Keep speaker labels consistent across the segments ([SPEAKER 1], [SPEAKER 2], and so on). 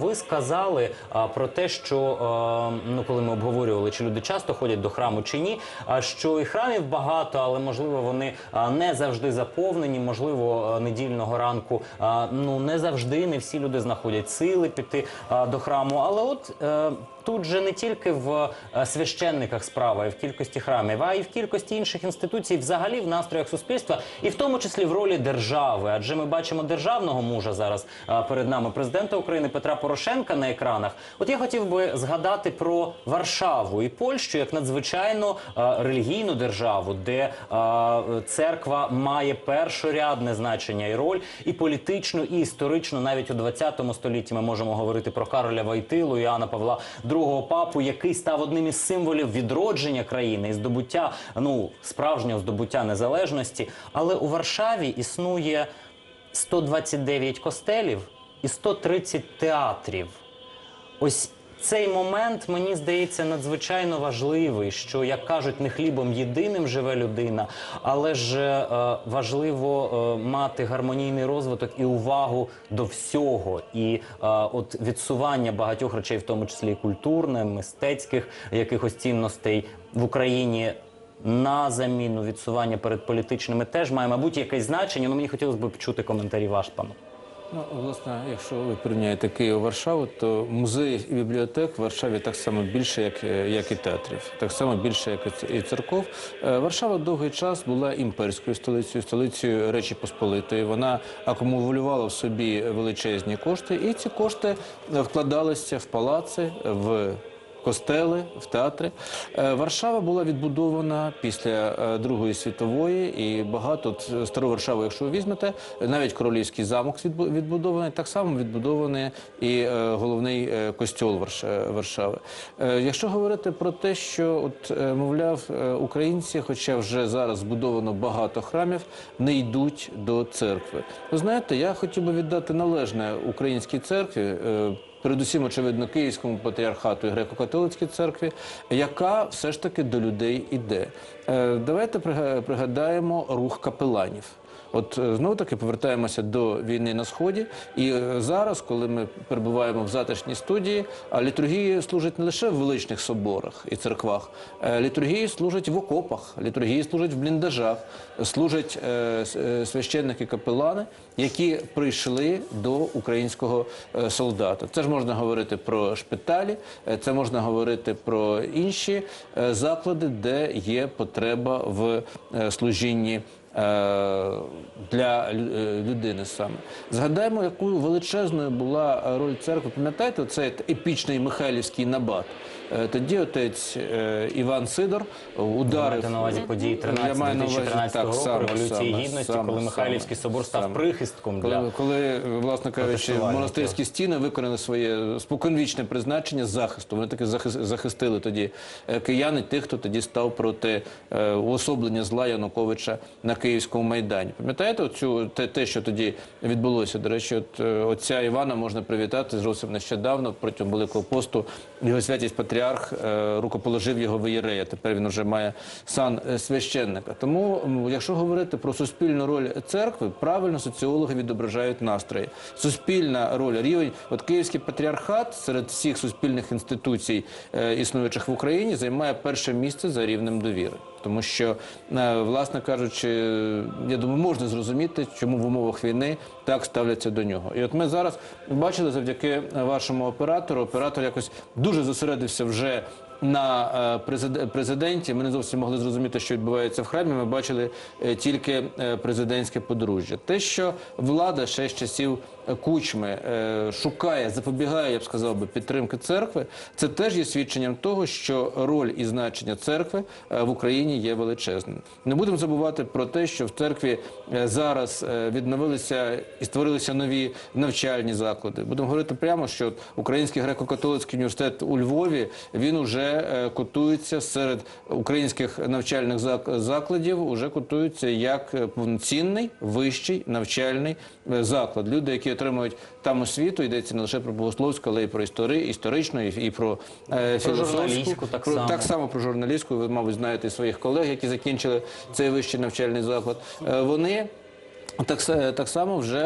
[SPEAKER 1] Ви сказали а, про те, що а, ну коли ми обговорювали, чи люди часто ходять до храму чи ні, а що і храмів багато, але можливо вони а, не завжди заповнені. Можливо, а, недільного ранку а, ну не завжди не всі люди знаходять сили піти а, до храму. Але от е, тут же не тільки в е, священниках справа, і в кількості храмів, а й в кількості інших інституцій, взагалі в настроях суспільства, і в тому числі в ролі держави. Адже ми бачимо державного мужа зараз перед нами, президента України Петра Порошенка на екранах. От я хотів би згадати про Варшаву і Польщу як надзвичайно релігійну державу, де церква має першорядне значення і роль, і політичну, і історично, навіть у 20 столітті ми можемо говорити про Кароля Войтилу, Іоанна Павла II папу, який став одним із символів відродження країни і здобуття ну справжнього здобуття незалежності. Але у Варшаві існує 129 костелів і 130 театрів. Ось цей момент мені здається надзвичайно важливий, що як кажуть, не хлібом єдиним живе людина, але ж е, важливо е, мати гармонійний розвиток і увагу до всього, і е, от відсування багатьох речей, в тому числі і культурних, мистецьких якихось цінностей в Україні. На заміну відсування перед політичними теж має, мабуть, якесь значення. Ну мені хотілося б почути коментарі ваш, пане.
[SPEAKER 2] Ну, власне, якщо ви порівняєте Київ Варшаву, то музеїв і бібліотек в Варшаві так само більше, як, е, як і театрів, так само більше, як і церков. Е, Варшава довгий час була імперською столицею, столицею Речі Посполитої. Вона акумулювала в собі величезні кошти, і ці кошти вкладалися в палаци, в костели, в театри. Е, Варшава була відбудована після е, Другої світової, і багато стару Варшаву, якщо ви візьмете, навіть королівський замок відбу- відбудований, так само відбудований і е, головний костьол Варш- Варшави. Якщо говорити про те, що от мовляв українці, хоча вже зараз збудовано багато храмів, не йдуть до церкви. Ви знаєте, я хотів би віддати належне українській церкві. Передусім, очевидно, Київському патріархату і греко-католицькій церкві, яка все ж таки до людей іде. Е, Давайте прига- пригадаємо рух капеланів. От е, знову таки повертаємося до війни на сході, і е, зараз, коли ми перебуваємо в затишній студії, а літургії служать не лише в величних соборах і церквах, е, літургії служать в окопах, літургії служать в бліндажах, служать с- е, священники-капелани, які прийшли до українського солдата. Це ж можна говорити про шпиталі, це можна говорити про інші заклади, де є потреба в служінні для е, людини саме. Згадаємо, якою величезною була роль церкви. Пам'ятаєте, цей епічний Михайлівський набат? Е, Тоді отець е, Іван Сидор ударив.
[SPEAKER 1] Маєте на увазі події
[SPEAKER 2] Я маю на увазі,
[SPEAKER 1] 13
[SPEAKER 2] так,
[SPEAKER 1] року,
[SPEAKER 2] саме,
[SPEAKER 1] Революції
[SPEAKER 2] саме,
[SPEAKER 1] Гідності,
[SPEAKER 2] саме,
[SPEAKER 1] коли Михайлівський собор став прихистком для
[SPEAKER 2] Коли, коли, власне кажучи, монастирські стіни виконали своє споконвічне призначення захисту. Вони таки захистили тоді е, кияни, тих, хто тоді став проти уособлення зла Януковича на Київському майдані. Пам'ятаєте те, те, що тоді відбулося? До речі, от отця Івана можна привітати зовсім нещодавно протягом Великого посту. Його святість патріарх е, рукоположив його в Єрея. Тепер він вже має сан е, священника. Тому, якщо говорити про суспільну роль церкви, правильно соціологи відображають настрої. Суспільна роль, рівень, от Київський патріархат серед всіх суспільних інституцій, е, існуючих в Україні, займає перше місце за рівнем довіри. Тому що, е, власне кажучи, я думаю, можна зрозуміти, чому в умовах війни так ставляться до нього. І от ми зараз бачили завдяки вашому оператору. Оператор якось дуже зосередився вже на е, президенті. Ми не зовсім могли зрозуміти, що відбувається в храмі. Ми бачили е, тільки президентське подружжя. Те, що влада ще з часів кучми е, шукає, запобігає, я б сказав би, підтримки церкви, це теж є свідченням того, що роль і значення церкви е, в Україні є величезним. Не будемо забувати про те, що в церкві е, зараз відновилися і створилися нові навчальні заклади. Будемо говорити прямо, що Український греко-католицький університет у Львові він уже котується серед українських навчальних закладів, уже котується як повноцінний вищий навчальний заклад. Люди, які отримують там освіту, йдеться не лише про богословську, але й про істори, історичну, і, і про, е, філософську.
[SPEAKER 1] так
[SPEAKER 2] Про-
[SPEAKER 1] само.
[SPEAKER 2] так само про журналістську. Ви, мабуть, знаєте своїх колег, які закінчили цей вищий навчальний заклад. Е, Вони Так, с- так само вже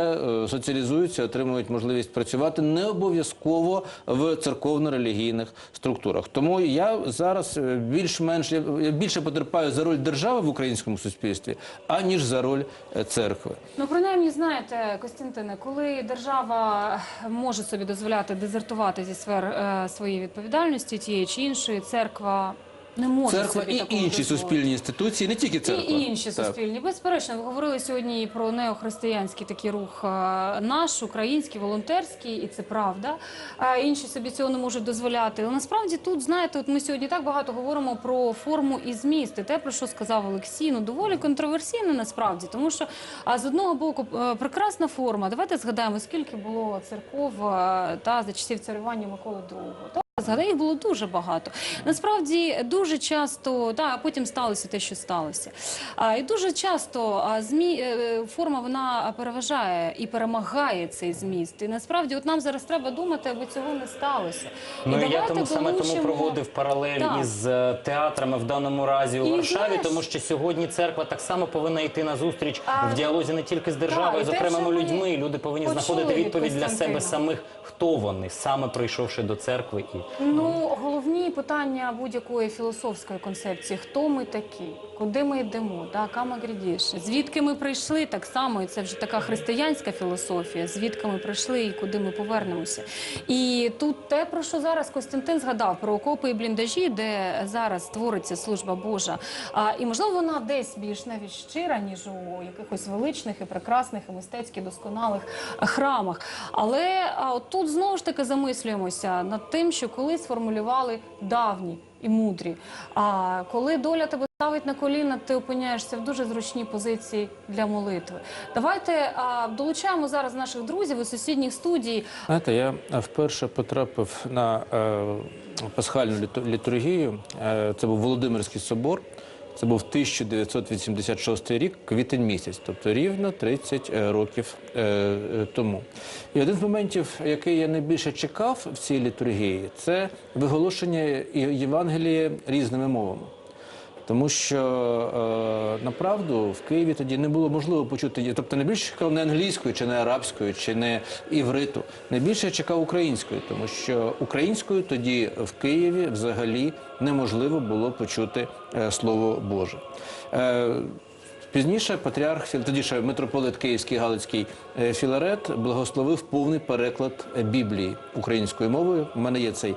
[SPEAKER 2] е, соціалізуються, отримують можливість працювати не обов'язково в церковно-релігійних структурах. Тому я зараз е, більш-менш я більше потерпаю за роль держави в українському суспільстві, аніж за роль е, церкви.
[SPEAKER 3] Ну, принаймні, знаєте, Костянтине, коли держава може собі дозволяти дезертувати зі сфер е, своєї відповідальності тієї чи іншої, церква не може
[SPEAKER 2] Церква
[SPEAKER 3] собі
[SPEAKER 2] і
[SPEAKER 3] такого
[SPEAKER 2] інші
[SPEAKER 3] дозволити.
[SPEAKER 2] суспільні інституції, не тільки церква.
[SPEAKER 3] І інші
[SPEAKER 2] Так.
[SPEAKER 3] суспільні. Безперечно, ви говорили сьогодні і про неохристиянський такий рух е, наш, український, волонтерський, і це правда. А інші собі цього не можуть дозволяти. Але насправді тут, знаєте, от ми сьогодні так багато говоримо про форму і зміст. І те, про що сказав Олексій, ну доволі контроверсійно насправді, тому що а з одного боку е, прекрасна форма. Давайте згадаємо, скільки було церков е, та за часів царювання Миколи II. Та? Їх було дуже багато. Насправді дуже часто, та а потім сталося те, що сталося. А, і дуже часто змі е, форма вона переважає і перемагає цей зміст. І насправді, от нам зараз треба думати, аби цього не сталося.
[SPEAKER 1] Ну і я тому саме тому проводив паралель із е, театрами в даному разі у
[SPEAKER 3] І
[SPEAKER 1] Варшаві,
[SPEAKER 3] знаєш-
[SPEAKER 1] тому що сьогодні церква так само повинна йти на зустріч
[SPEAKER 3] А,
[SPEAKER 1] в діалозі не тільки з державою,
[SPEAKER 3] і
[SPEAKER 1] з окремими людьми. Люди повинні знаходити відповідь для себе самих, хто вони, саме прийшовши до церкви і
[SPEAKER 3] Ну, головні питання будь-якої філософської концепції: хто ми такі, куди ми йдемо, кама грідіш, звідки ми прийшли, так само, і це вже така християнська філософія, звідки ми прийшли і куди ми повернемося. І тут те, про що зараз Костянтин згадав, про окопи і бліндажі, де зараз твориться служба Божа. І можливо, вона десь більш навіть щира, ніж у якихось величних і прекрасних і мистецьки досконалих храмах. Але а, тут знову ж таки замислюємося над тим, що колись формулювали давні і мудрі. А коли доля тебе ставить на коліна, ти опиняєшся в дуже зручній позиції для молитви. Давайте а, долучаємо зараз наших друзів у сусідніх студій.
[SPEAKER 2] Знаєте, я вперше потрапив на е, пасхальну літу- літургію. Е, це був Володимирський собор. Це був 1986 рік, квітень місяць, тобто рівно 30 е, років е, е, тому. І один з моментів, який я найбільше чекав в цій літургії, це виголошення Є- Євангелія різними мовами. Тому що е, направду в Києві тоді не було можливо почути, тобто найбільше чекав не англійською, чи не арабською, чи не івриту. Найбільше я чекав українською, тому що українською тоді в Києві взагалі неможливо було почути е, слово Боже. Е, Пізніше патріарх, тоді ще митрополит Київський Галицький е, Філарет благословив повний переклад е, Біблії українською мовою. У мене є цей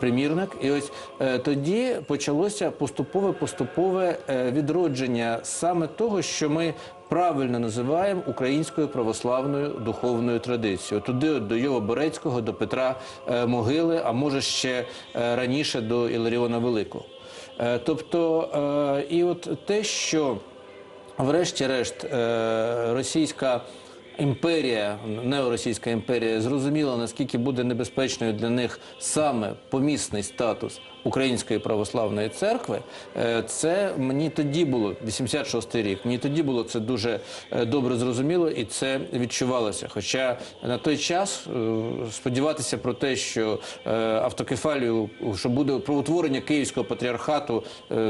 [SPEAKER 2] примірник. І ось е, тоді почалося поступове поступове е, відродження саме того, що ми правильно називаємо українською православною духовною традицією. Туди до Йова Борецького, до Петра е, Могили, а може ще е, раніше до Іларіона Великого. Е, Тобто, е, і от те, що врешті-решт е, російська імперія, неоросійська імперія, зрозуміла, наскільки буде небезпечною для них саме помісний статус Української православної церкви, е, це мені тоді було 86-й рік. Мені тоді було це дуже е, добре зрозуміло, і це відчувалося. Хоча на той час е, сподіватися про те, що автокефалію, що буде про утворення Київського патріархату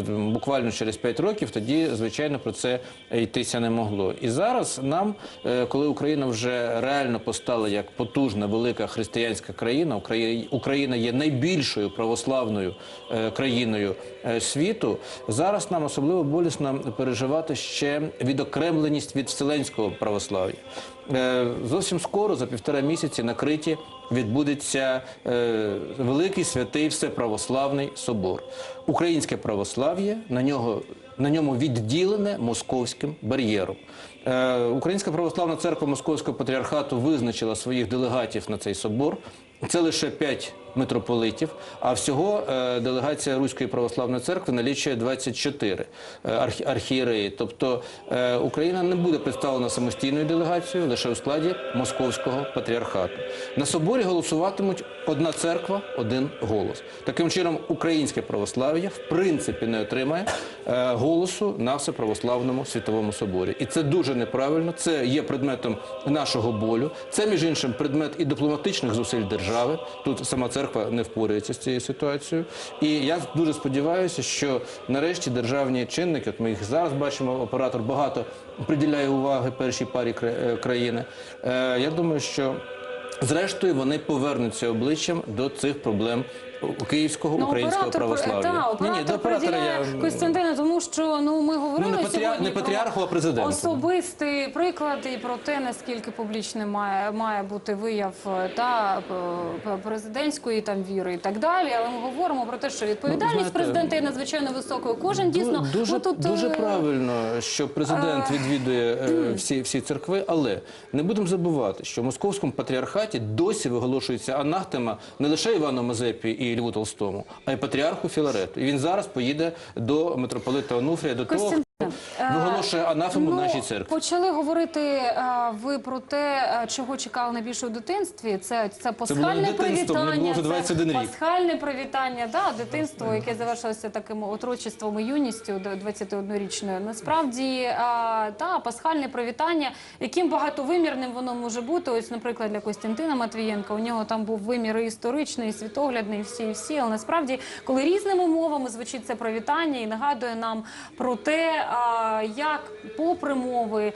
[SPEAKER 2] буквально через 5 років, тоді звичайно про це йтися не могло. І зараз нам, коли Україна вже реально постала як потужна велика християнська країна, Україна, є найбільшою православною країною е, світу. Зараз нам особливо болісно переживати ще відокремленість від вселенського православ'я. Е, Зовсім скоро, за півтора місяці, на Криті відбудеться е, великий святий всеправославний собор. Українське православ'я на на ньому відділене московським бар'єром. Е, Українська православна церква Московського патріархату визначила своїх делегатів на цей собор. Це лише п'ять митрополитів, а всього е, делегація Руської православної церкви налічує 24 е, архієреї. Тобто е, Україна не буде представлена самостійною делегацією лише у складі Московського патріархату. На соборі голосуватимуть одна церква, один голос. Таким чином, українське православ'я в принципі не отримає голосу на всеправославному світовому соборі. І це дуже неправильно. Це є предметом нашого болю. Це, між іншим, предмет і дипломатичних зусиль держави. Держави. Тут сама церква не впорається з цією ситуацією. І я дуже сподіваюся, що нарешті державні чинники, от ми їх зараз бачимо, оператор багато приділяє уваги першій парі е, країни. Е, Я думаю, що. Зрештою, вони повернуться обличчям до цих проблем київського
[SPEAKER 3] Ну,
[SPEAKER 2] українського православ'я.
[SPEAKER 3] Та, оператор приділяє Костянтина, тому що ну ми говорили
[SPEAKER 2] Ну, не патріар-
[SPEAKER 3] сьогодні
[SPEAKER 2] не патріарху, а президенту.
[SPEAKER 3] Особистий приклад і про те, наскільки публічним має, має бути вияв е, та п- п- президентської там віри і так далі. Але ми говоримо про те, що відповідальність
[SPEAKER 2] Ну, знаєте,
[SPEAKER 3] президента є надзвичайно високою. Кожен дійсно
[SPEAKER 2] дуже,
[SPEAKER 3] ну, тут,
[SPEAKER 2] дуже
[SPEAKER 3] е,
[SPEAKER 2] правильно, що президент відвідує е, всі, всі церкви, але не будемо забувати, що в московському патріархаті досі виголошується анахтема не лише Івану Мазепі і Льву Толстому, а й патріарху Філарету. І він зараз поїде до митрополита Онуфрія, до того, виголошує анафему
[SPEAKER 3] Ну,
[SPEAKER 2] нашій церкві.
[SPEAKER 3] Почали говорити е, ви про те, е, чого чекали найбільше у дитинстві. Це, це пасхальне
[SPEAKER 2] мені
[SPEAKER 3] привітання. це
[SPEAKER 2] 21 рік.
[SPEAKER 3] Пасхальне привітання, да, дитинство, яке завершилося таким отрочеством і юністю до 21-річною. Насправді, е, та, пасхальне привітання, яким багатовимірним воно може бути. Ось, наприклад, для Костянтина Матвієнка, у нього там був вимір і історичний, і світоглядний, і всі, і всі. Але насправді, коли різними мовами звучить це привітання і нагадує нам про те, а, як попри мови,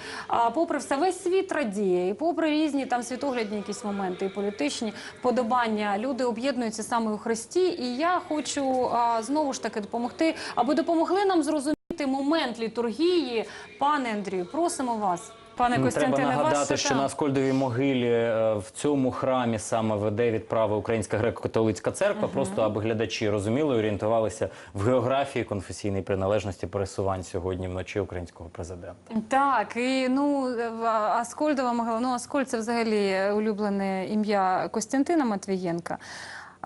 [SPEAKER 3] попри все весь світ радіє, і попри різні там світоглядні якісь моменти, і політичні вподобання, люди об'єднуються саме у Христі. І я хочу знову ж таки допомогти, аби допомогли нам зрозуміти момент літургії. Пане Андрію, просимо вас. Пане
[SPEAKER 1] Ну, Треба нагадати, що на Аскольдовій могилі е, в цьому храмі саме веде відправи Українська греко-католицька церква, просто аби глядачі розуміли, орієнтувалися в географії конфесійної приналежності пересувань сьогодні вночі українського президента.
[SPEAKER 3] Так, і ну Аскольдова могила. Ну, Аскольд це взагалі улюблене ім'я Костянтина Матвієнка.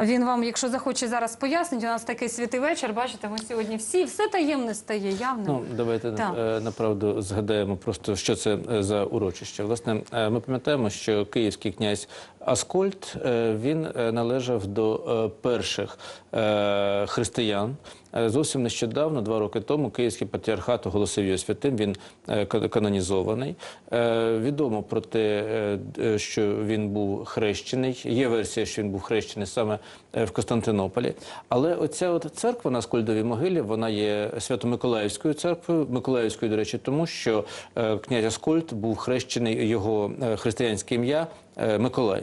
[SPEAKER 3] Він вам, якщо захоче зараз пояснити, у нас такий святий вечір. Бачите, ми сьогодні всі все таємне стає явним.
[SPEAKER 2] Ну, давайте е, направду згадаємо просто, що це е, за урочище. Власне, е, ми пам'ятаємо, що київський князь Аскольд е, він е, належав до е, перших християн. Зовсім нещодавно, два роки тому, Київський патріархат оголосив його святим. Він канонізований. Відомо про те, що він був хрещений. Є версія, що він був хрещений саме в Константинополі. Але оця от церква на Скольдовій могилі, вона є Свято-Миколаївською церквою. Миколаївською, до речі, тому що князь Аскольд був хрещений його християнське ім'я. Е, Миколай.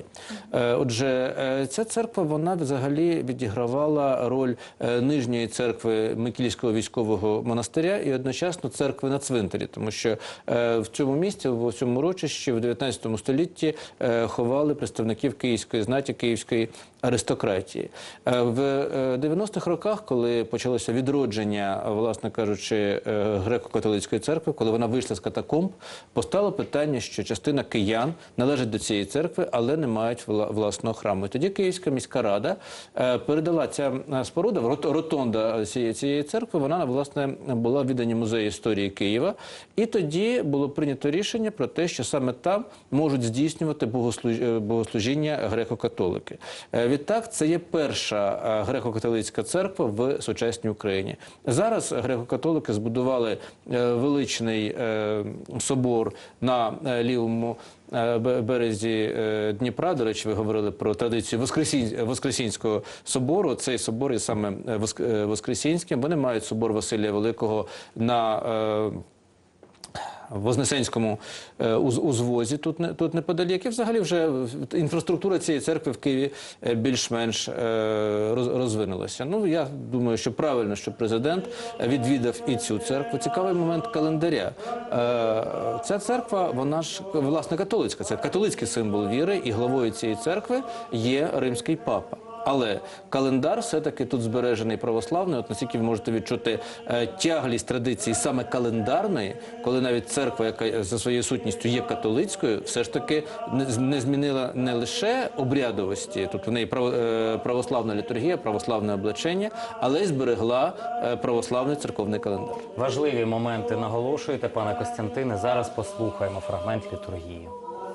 [SPEAKER 2] Е, Отже, е, ця церква вона взагалі відігравала роль нижньої церкви Микільського військового монастиря і одночасно церкви на цвинтарі, тому що в цьому місці, в цьому урочищі, в 19 столітті ховали представників київської знаті, київської аристократії. В е, 90-х роках, коли почалося відродження, власне кажучи, греко-католицької церкви, коли вона вийшла з катакомб, постало питання, що частина киян належить до цієї церкви, але не мають власного храму. Тоді Київська міська рада е, передала ця е, споруда, рот- ротонда цієї, цієї церкви, вона власне була віддані музею історії Києва. І тоді було прийнято рішення про те, що саме там можуть здійснювати богослуж- е, богослужіння греко-католики. Е, Відтак, це є перша е, греко-католицька церква в сучасній Україні. Зараз греко-католики збудували е, величний е, собор на е, лівому е, березі е, Дніпра. До речі, ви говорили про традицію Воскресінського собору. Цей собор є саме е, Воск- е, Воскресінським. Вони мають собор Василія Великого на е, в Вознесенському е, узвозі тут тут неподалік. І взагалі вже інфраструктура цієї церкви в Києві е, більш-менш е, розвинулася. Ну я думаю, що правильно, що президент відвідав і цю церкву. Цікавий момент календаря. Ця церква, вона ж власне католицька. Це католицький символ віри, і главою цієї церкви є римський папа. Але календар все-таки тут збережений православний. От наскільки ви можете відчути е, тяглість традиції саме календарної, коли навіть церква, яка за своєю сутністю є католицькою, все ж таки не, змінила не лише обрядовості, тут в неї е, православна літургія, православне облачення, але й зберегла е, православний церковний календар.
[SPEAKER 1] Важливі моменти наголошуєте, пане Костянтине. Зараз послухаємо фрагмент літургії.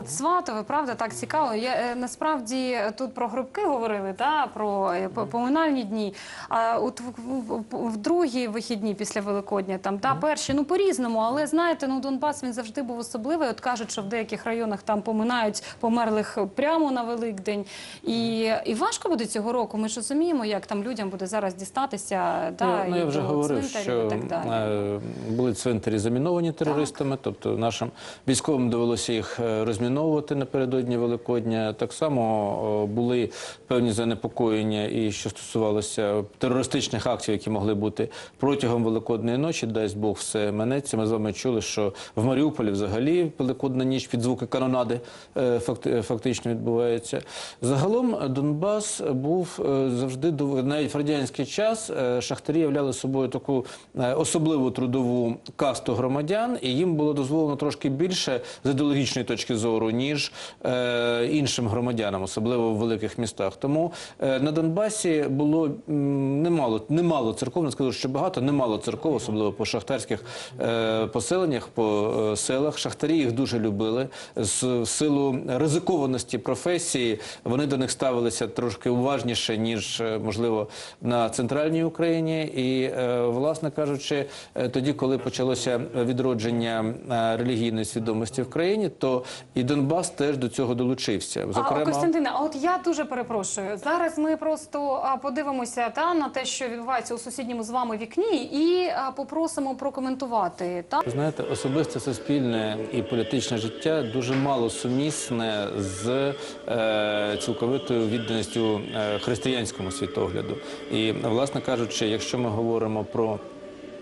[SPEAKER 3] Сватове, правда, так цікаво. Я е, насправді тут про гробки говорили, та про е, поминальні дні. А от в, в, в- в другі вихідні після Великодня, там та перші, ну по-різному, але знаєте, ну Донбас він завжди був особливий. От кажуть, що в деяких районах там поминають померлих прямо на Великдень. І, і важко буде цього року. Ми ж розуміємо, як там людям буде зараз дістатися. Та,
[SPEAKER 2] ну, ну,
[SPEAKER 3] і
[SPEAKER 2] я вже
[SPEAKER 3] до
[SPEAKER 2] говорив, що
[SPEAKER 3] і так далі.
[SPEAKER 2] е, були цвинтарі заміновані терористами, тобто нашим військовим довелося їх е, розміновувати напередодні Великодня. Так само е, були певні занепокоєння, і що стосувалося терористичних акцій, які могли бути протягом Великодної ночі. Дасть Бог все минеться. Ми з вами чули, що в Маріуполі взагалі Великодна ніч під звуки канонади е, фактично відбувається. Загалом Донбас був е, завжди навіть в радянський час е, шахтарі являли собою таку е, особливу трудову касту громадян, і їм було дозволено трошки більше з ідеологічної точки зору, ніж е, іншим громадянам, особливо в великих містах. Тому е, на Донбасі було немало, немало церков, не скажу, що багато, немало церков, особливо по шахтарських е, поселеннях, по е, селах. Шахтарі їх дуже любили. З силу ризикованості професії вони до них ставилися трошки уважніше, ніж е, можливо на центральній Україні. І, е, власне кажучи, е, тоді, коли почалося відродження е, релігійної свідомості в країні, то і Донбас теж до цього долучився.
[SPEAKER 3] А, Костянтина, а от я дуже перепрошую. Зараз ми просто а, подивимося та на те, що відбувається у сусідньому з вами вікні, і а, попросимо прокоментувати. Та
[SPEAKER 2] знаєте, особисте суспільне і політичне життя дуже мало сумісне з е, цілковитою відданістю е, християнському світогляду. І, власне кажучи, якщо ми говоримо про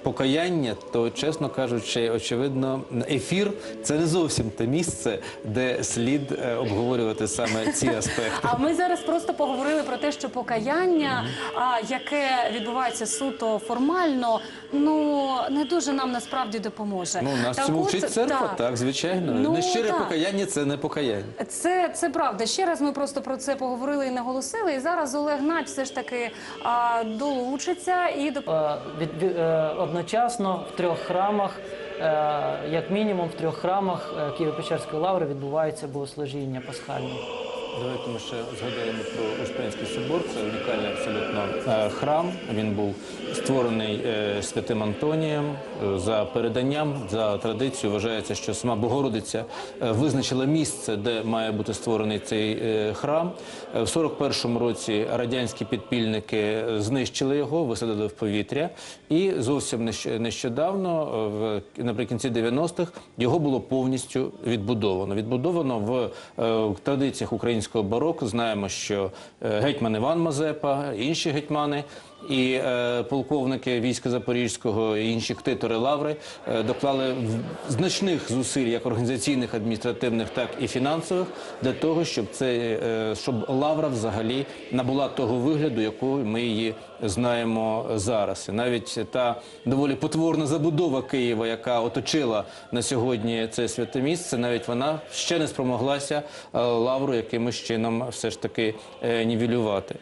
[SPEAKER 2] покаяння, то чесно кажучи, очевидно, ефір це не зовсім те місце, де слід е, обговорювати саме ці аспекти.
[SPEAKER 3] а ми зараз просто поговорили про те, що покаяння, яке відбувається суто формально, ну не дуже нам насправді допоможе.
[SPEAKER 2] Ну, нас цьому вчить церква,
[SPEAKER 3] так.
[SPEAKER 2] звичайно.
[SPEAKER 3] Ну,
[SPEAKER 2] Нещире покаяння це не покаяння.
[SPEAKER 3] Це, це правда. Ще раз ми просто про це поговорили і наголосили. І зараз Олег Нач все ж таки долучиться і до
[SPEAKER 4] е, одночасно в трьох храмах, е, як мінімум в трьох храмах е, Києво-Печерської лаври відбувається богослужіння пасхальне.
[SPEAKER 2] Давайте ми ще згадаємо про Успенський собор. Це унікальний абсолютно е, храм. Він був створений е, святим Антонієм. Е, За переданням, за традицією, вважається, що сама Богородиця визначила місце, де має бути створений цей храм. В 41-му році радянські підпільники знищили його, висадили в повітря. І зовсім нещодавно, наприкінці 90-х, його було повністю відбудовано. Відбудовано в традиціях українського бароко. Знаємо, що е, гетьман Іван Мазепа, інші гетьмани. І е, полковники війська Запорізького і інші ктитори лаври е, доклали значних зусиль, як організаційних, адміністративних, так і фінансових, для того, щоб це е, щоб лавра взагалі набула того вигляду, якою ми її знаємо зараз. І навіть та доволі потворна забудова Києва, яка оточила на сьогодні це святе місце, навіть вона ще не спромоглася е, лавру якимось чином все ж таки нівелювати.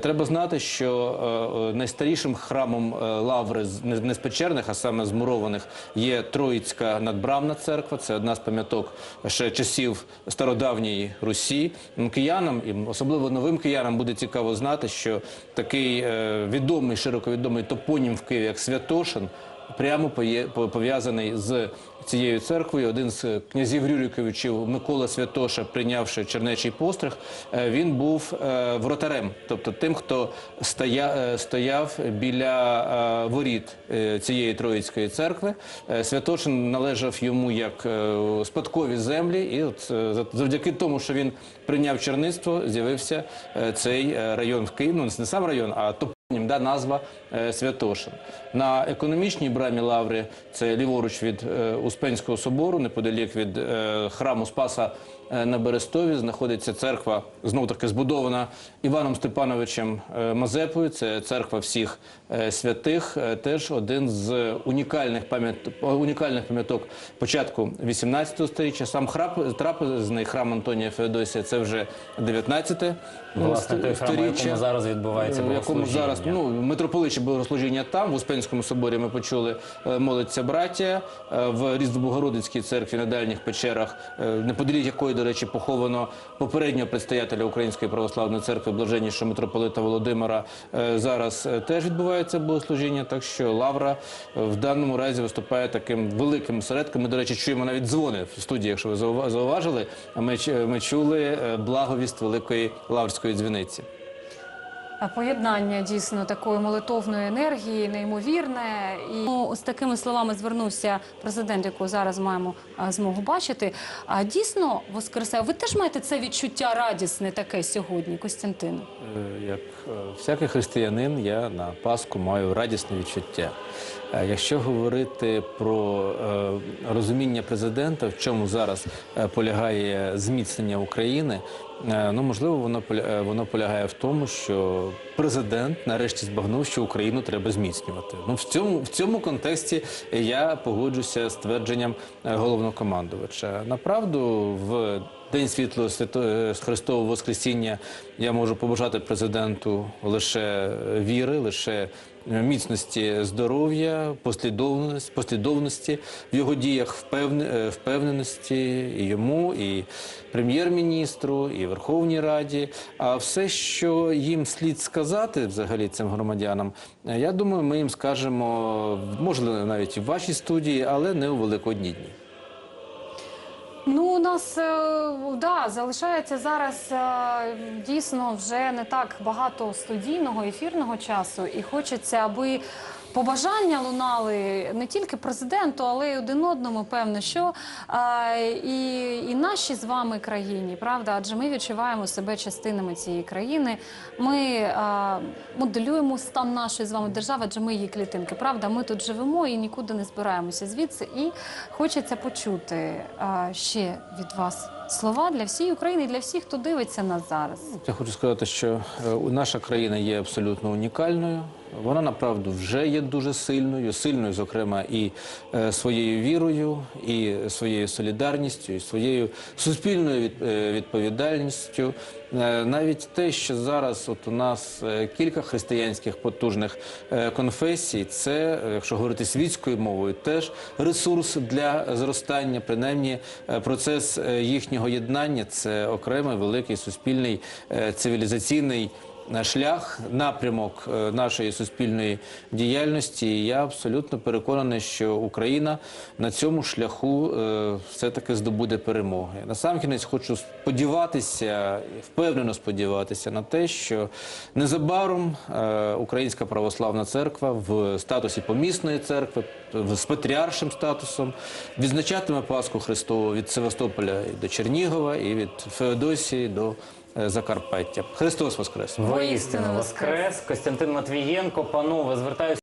[SPEAKER 2] Треба знати, що найстарішим храмом е, лаври не з печерних, а саме з мурованих, є Троїцька надбравна церква. Це одна з пам'яток ще часів стародавньої Русі. Киянам і особливо новим киянам буде цікаво знати, що такий е, відомий, широко відомий топонім в Києві, як Святошин, прямо пов'язаний з цією церквою. Один з князів Рюриковичів Микола Святоша, прийнявши чернечий постриг, е, він був е, вратарем, тобто тим, хто е, стояв біля воріт цієї Троїцької церкви. Святошин належав йому як спадкові землі, і от за- завдяки тому, що він прийняв черництво, з'явився цей район в Києві. Ну, не сам район, а топ. Да, назва е, Святошин. На економічній брамі Лаври, це ліворуч від е, Успенського собору, неподалік від е, храму Спаса е, на Берестові, знаходиться церква, знов таки збудована Іваном Степановичем е, Мазепою. Це церква всіх святих. Е, теж один з унікальних пам'ят унікальних пам'яток початку 18 століття. Сам храм трапезний храм Антонія Феодосія це вже 19
[SPEAKER 1] Власне, той храм, якому зараз відбувається
[SPEAKER 2] В якому зараз ну митрополичі богослужіння там в Успенському соборі. Ми почули е, молиться браття е, в Різдвобогородицькій церкві на дальніх печерах, е, неподалік якої, до речі, поховано попереднього предстоятеля Української православної церкви, блаженнішого митрополита Володимира. Е, Зараз е, теж відбувається богослужіння, так що Лавра е, в даному разі виступає таким великим осередком. Ми, до речі, чуємо навіть дзвони в студії, якщо ви заува- зауважили. Ми, ми чули благовість благовіст великої лаврської дзвіниці.
[SPEAKER 3] Поєднання дійсно такої молитовної енергії, неймовірне. І ну, з такими словами звернувся президент, якого зараз маємо а, змогу бачити. А дійсно воскресає. Ви теж маєте це відчуття радісне таке сьогодні, Костянтин?
[SPEAKER 2] Е, Як е, всякий християнин, я на Пасху маю радісне відчуття. Е, Якщо говорити про розуміння президента, в чому зараз полягає зміцнення України, ну можливо, воно е, воно полягає в тому, що президент нарешті збагнув, що Україну треба зміцнювати. Ну в цьому в цьому контексті я погоджуся з твердженням е, головнокомандувача. Направду в День світлого свято е, Христового Воскресіння я можу побажати президенту лише віри, лише е, міцності здоров'я, послідовності, послідовності в його діях, е, впевненості і йому, і прем'єр-міністру, і Верховній Раді. А все, що їм слід сказати взагалі цим громадянам, е, я думаю, ми їм скажемо, можливо, навіть в вашій студії, але не у Великодні дні.
[SPEAKER 3] Ну, у нас е, да, залишається зараз е, дійсно вже не так багато студійного ефірного часу, і хочеться, аби побажання лунали не тільки президенту, але й один одному, певно, що е, і, і нашій з вами країні, правда? Адже ми відчуваємо себе частинами цієї країни. Ми е, моделюємо стан нашої з вами держави, адже ми її клітинки. Правда, ми тут живемо і нікуди не збираємося звідси. І хочеться почути е, ще від вас слова для всієї України для всіх, хто дивиться нас зараз.
[SPEAKER 2] Я хочу сказати, що е, наша країна є абсолютно унікальною. Вона направду вже є дуже сильною, сильною, зокрема, і е, своєю вірою, і своєю солідарністю, і своєю суспільною від- е, відповідальністю. Е, Навіть те, що зараз от у нас е, кілька християнських потужних е, конфесій, це, якщо говорити світською мовою, теж ресурс для зростання, принаймні е, процес е, їхнього єднання це окремий великий суспільний е, цивілізаційний шлях, напрямок е, нашої суспільної діяльності. І я абсолютно переконаний, що Україна на цьому шляху е, все-таки здобуде перемоги. Насамкінець хочу сподіватися, впевнено сподіватися на те, що незабаром е, Українська православна церква в статусі помісної церкви з патріаршим статусом відзначатиме Пасху Христову від Севастополя до Чернігова і від Феодосії до Закарпаття. Христос Воскрес!
[SPEAKER 1] Воістину воскрес. Костянтин Матвієнко, панове, звертаюся.